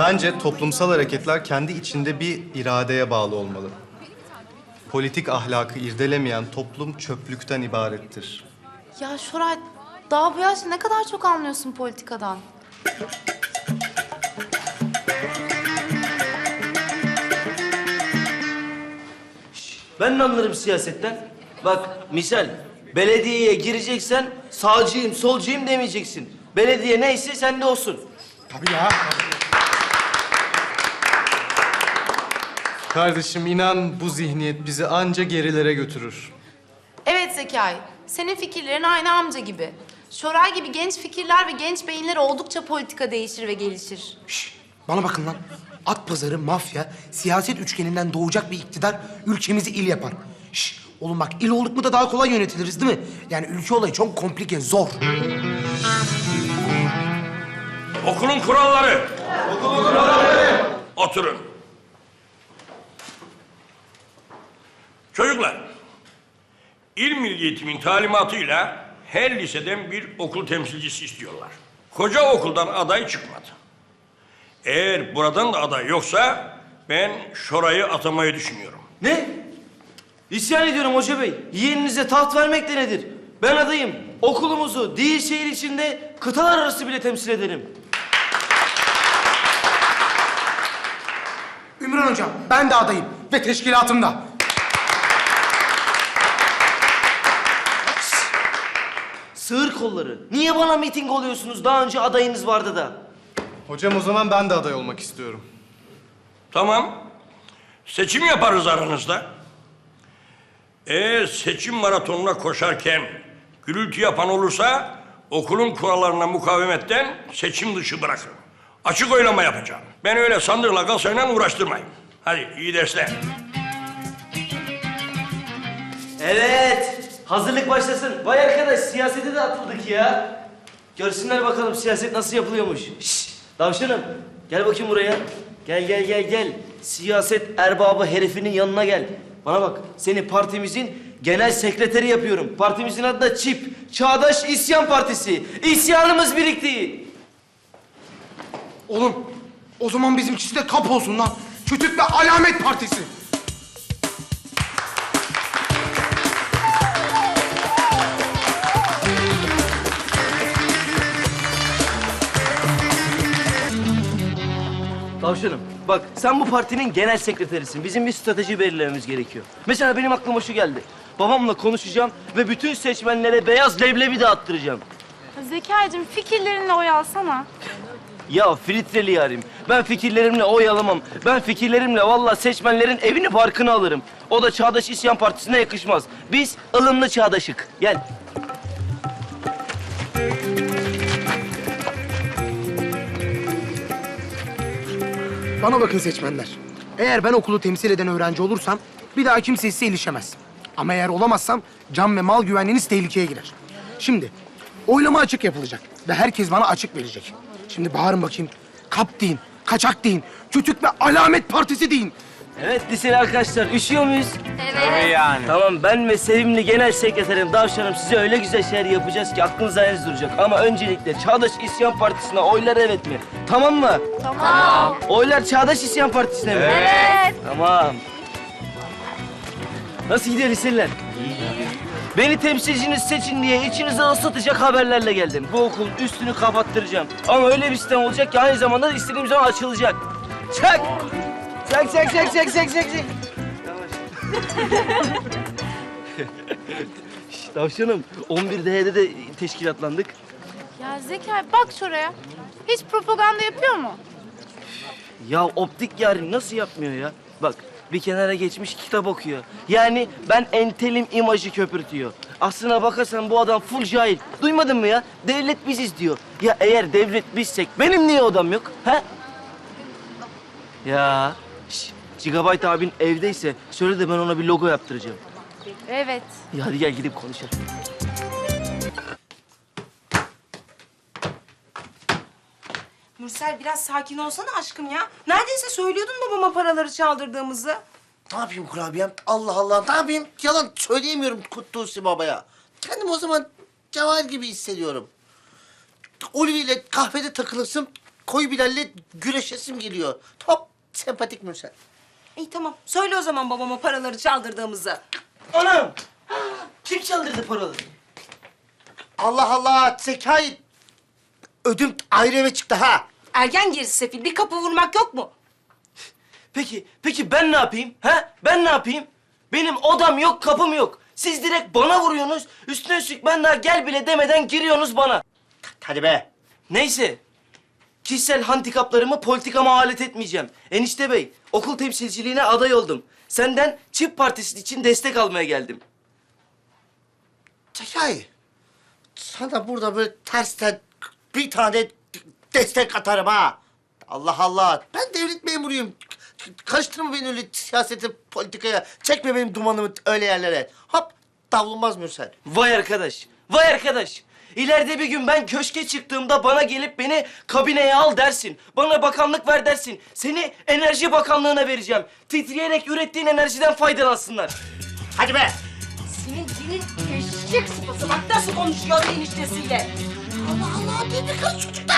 Bence toplumsal hareketler kendi içinde bir iradeye bağlı olmalı. Politik ahlakı irdelemeyen toplum çöplükten ibarettir. Ya Şoray daha bu yaşta ne kadar çok anlıyorsun politikadan. Ben de anlarım siyasetten. Bak misal belediyeye gireceksen sağcıyım, solcuyum demeyeceksin. Belediye neyse sende olsun. Tabii ya. Kardeşim inan bu zihniyet bizi anca gerilere götürür. Evet Zekai, senin fikirlerin aynı amca gibi. Şoray gibi genç fikirler ve genç beyinler oldukça politika değişir ve gelişir. Şş, bana bakın lan. At pazarı, mafya, siyaset üçgeninden doğacak bir iktidar ülkemizi il yapar. Şş, oğlum bak il olduk mu da daha kolay yönetiliriz değil mi? Yani ülke olayı çok komplike, zor. Okulun kuralları. Okulun kuralları. Oturun. Çocuklar, İl Milli Eğitim'in talimatıyla her liseden bir okul temsilcisi istiyorlar. Koca okuldan aday çıkmadı. Eğer buradan da aday yoksa ben Şoray'ı atamayı düşünüyorum. Ne? İsyan ediyorum Hoca Bey. Yeğeninize taht vermek de nedir? Ben adayım. Okulumuzu değil şehir içinde kıtalar arası bile temsil ederim. Ümran Hocam, ben de adayım ve teşkilatımda. Sığır kolları. Niye bana miting oluyorsunuz? Daha önce adayınız vardı da. Hocam o zaman ben de aday olmak istiyorum. Tamam. Seçim yaparız aranızda. Eğer seçim maratonuna koşarken gürültü yapan olursa okulun kurallarına mukavemetten seçim dışı bırakın. Açık oylama yapacağım. Ben öyle sandıkla kasayla uğraştırmayın. Hadi iyi dersler. Evet. Hazırlık başlasın. Vay arkadaş siyasete de atıldık ya. Görsünler bakalım siyaset nasıl yapılıyormuş. Şşş. Davşanım gel bakayım buraya. Gel gel gel gel. Siyaset erbabı herifinin yanına gel. Bana bak seni partimizin genel sekreteri yapıyorum. Partimizin adı da ÇİP. Çağdaş İsyan Partisi. İsyanımız birikti. Oğlum, o zaman bizimkisi de kap olsun lan. Kütük ve Alamet Partisi. Tavşanım bak sen bu partinin genel sekreterisin. Bizim bir strateji belirlememiz gerekiyor. Mesela benim aklıma şu geldi. Babamla konuşacağım ve bütün seçmenlere beyaz leblebi dağıttıracağım. Zekai'cim fikirlerinle oy alsana. Ya filtreli yarim. Ben fikirlerimle oy alamam. Ben fikirlerimle vallahi seçmenlerin evini barkını alırım. O da Çağdaş İsyan Partisi'ne yakışmaz. Biz ılımlı çağdaşık. Gel. Bana bakın seçmenler. Eğer ben okulu temsil eden öğrenci olursam bir daha kimse size ilişemez. Ama eğer olamazsam can ve mal güvenliğiniz tehlikeye girer. Şimdi oylama açık yapılacak ve herkes bana açık verecek. Şimdi bağırın bakayım. Kap deyin, kaçak deyin, kütük ve alamet partisi deyin. Evet liseli arkadaşlar üşüyor muyuz? Evet. yani. Tamam ben ve sevimli genel sekreterim Davşanım size öyle güzel şeyler yapacağız ki aklınız hayaliniz duracak. Ama öncelikle Çağdaş İsyan Partisi'ne oylar evet mi? Tamam mı? Tamam. Oylar Çağdaş İsyan Partisi'ne mi? Evet. Tamam. Nasıl gidiyor liseliler? Beni temsilciniz seçin diye içinize ısıtacak haberlerle geldim. Bu okulun üstünü kapattıracağım. Ama öyle bir sistem olacak ki aynı zamanda da istediğim zaman açılacak. Çak! Çak çak çak çak çak çak çak. Şşş, Tavşanım, 11D'de de teşkilatlandık. Ya Zekai bak şuraya. Hiç propaganda yapıyor mu? Ya optik yarim nasıl yapmıyor ya? Bak bir kenara geçmiş kitap okuyor. Yani ben entelim imajı köpürtüyor. Aslına bakarsan bu adam full cahil. Duymadın mı ya? Devlet biziz diyor. Ya eğer devlet bizsek benim niye odam yok? He? Ya şş, Gigabyte abin evdeyse söyle de ben ona bir logo yaptıracağım. Evet. Ya hadi gel gidip konuşalım. Mürsel biraz sakin olsana aşkım ya. Neredeyse söylüyordun babama paraları çaldırdığımızı. Ne yapayım kurabiyem? Allah Allah ne yapayım? Yalan söyleyemiyorum Kutlusi babaya. Kendim o zaman cevahir gibi hissediyorum. Ulvi ile kahvede takılırsın, koyu Bilal'le güreşesim geliyor. Top sempatik Mürsel. İyi tamam. Söyle o zaman babama paraları çaldırdığımızı. Anam! Kim çaldırdı paraları? Allah Allah Zekai. Ödüm ayrı eve çıktı ha. Ergen gerisi sefil. Bir kapı vurmak yok mu? Peki, peki ben ne yapayım? He? Ben ne yapayım? Benim odam yok, kapım yok. Siz direkt bana vuruyorsunuz. Üstüne üstlük ben daha gel bile demeden giriyorsunuz bana. Hadi be. Neyse. Kişisel handikaplarımı politikama alet etmeyeceğim. Enişte bey, okul temsilciliğine aday oldum. Senden çift partisi için destek almaya geldim. Zekai. Sana burada böyle tersten bir tane destek atarım ha. Allah Allah. Ben devlet memuruyum. Karıştırma beni öyle siyasete, politikaya. Çekme benim dumanımı öyle yerlere. Hop davulmaz Mürsel. Vay arkadaş, vay arkadaş. İleride bir gün ben köşke çıktığımda bana gelip beni kabineye al dersin. Bana bakanlık ver dersin. Seni Enerji Bakanlığı'na vereceğim. Titreyerek ürettiğin enerjiden faydalansınlar. Hadi be. Senin dilin eşek sıpası. Bak nasıl konuşuyor eniştesiyle. Allah Allah. Ne bir kız çocuk da.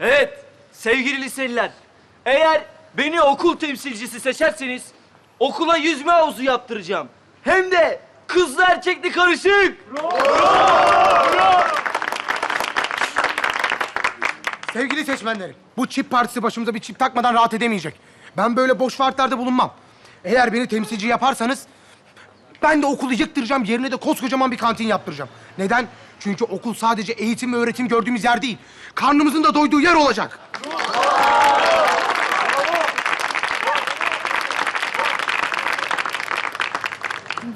Evet, sevgili liseliler. Eğer beni okul temsilcisi seçerseniz okula yüzme havuzu yaptıracağım. Hem de kızlı erkekli karışık. Sevgili seçmenlerim, bu çip partisi başımıza bir çip takmadan rahat edemeyecek. Ben böyle boş vaatlerde bulunmam. Eğer beni temsilci yaparsanız ben de okulu yıktıracağım, yerine de koskocaman bir kantin yaptıracağım. Neden? Çünkü okul sadece eğitim ve öğretim gördüğümüz yer değil. Karnımızın da doyduğu yer olacak.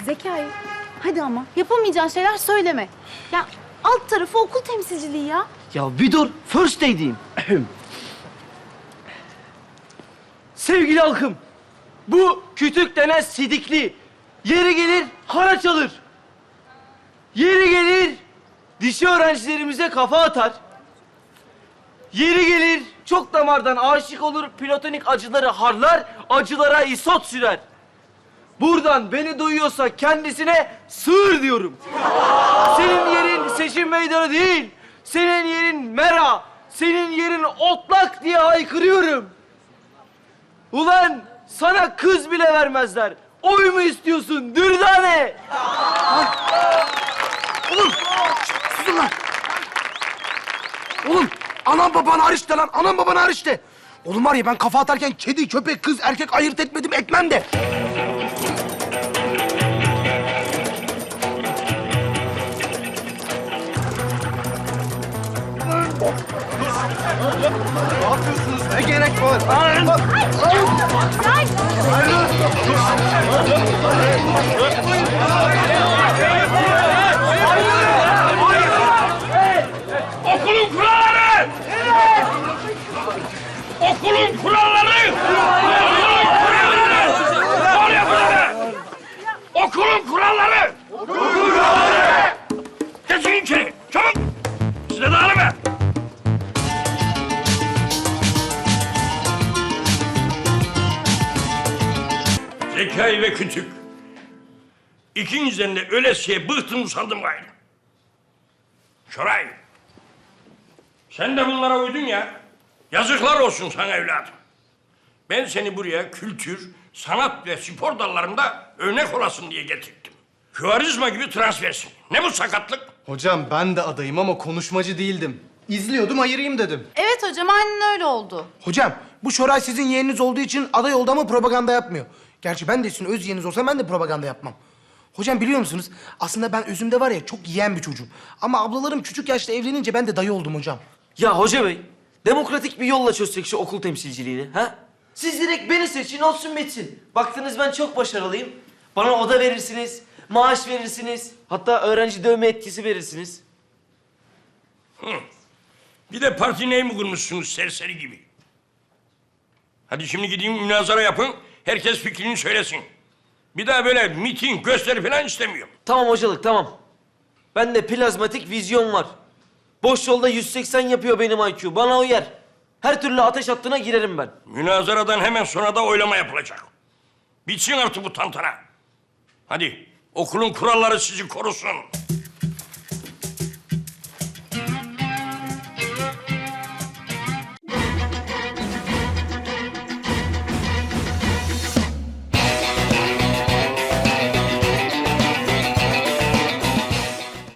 Zekai, hadi ama yapamayacağın şeyler söyleme. Ya alt tarafı okul temsilciliği ya. Ya bir dur, first day diyeyim. Sevgili halkım, bu kütük denen sidikli yeri gelir haraç alır. Yeri gelir dişi öğrencilerimize kafa atar. Yeri gelir çok damardan aşık olur, platonik acıları harlar, acılara isot sürer. Buradan beni duyuyorsa kendisine sığır diyorum. Senin yerin seçim meydanı değil. Senin yerin mera. Senin yerin otlak diye haykırıyorum. Ulan sana kız bile vermezler. Oy mu istiyorsun dürdane? Oğlum, susun lan. Oğlum, anam baban hariç lan, anam baban hariç de. Oğlum var ya ben kafa atarken kedi, köpek, kız, erkek ayırt etmedim, etmem de. Ne yapıyorsunuz? Ne gerek var? Okulun kuralları! Okulun kuralları! Zekai ve kütük. İkinizden de ölesiye bıktım usandım gayrı. Şoray. Sen de bunlara uydun ya. Yazıklar olsun sana evladım. Ben seni buraya kültür, sanat ve spor dallarında örnek olasın diye getirdim. Küvarizma gibi transfersin. Ne bu sakatlık? Hocam ben de adayım ama konuşmacı değildim. İzliyordum ayırayım dedim. Evet hocam aynen öyle oldu. Hocam, bu Şoray sizin yeğeniniz olduğu için aday oldu ama propaganda yapmıyor. Gerçi ben de sizin öz yeğeniniz olsam ben de propaganda yapmam. Hocam biliyor musunuz? Aslında ben özümde var ya çok yiyen bir çocuğum. Ama ablalarım küçük yaşta evlenince ben de dayı oldum hocam. Ya hoca bey, demokratik bir yolla çözsek şu okul temsilciliğini, ha? Siz direkt beni seçin, olsun bitsin. Baktınız ben çok başarılıyım. Bana oda verirsiniz, maaş verirsiniz. Hatta öğrenci dövme etkisi verirsiniz. Bir de parti ney mi kurmuşsunuz serseri gibi? Hadi şimdi gideyim münazara yapın. Herkes fikrini söylesin. Bir daha böyle miting, gösteri falan istemiyorum. Tamam hocalık, tamam. Bende plazmatik vizyon var. Boş yolda 180 yapıyor benim IQ. Bana uyar. Her türlü ateş hattına girerim ben. Münazaradan hemen sonra da oylama yapılacak. Bitsin artık bu tantana. Hadi okulun kuralları sizi korusun.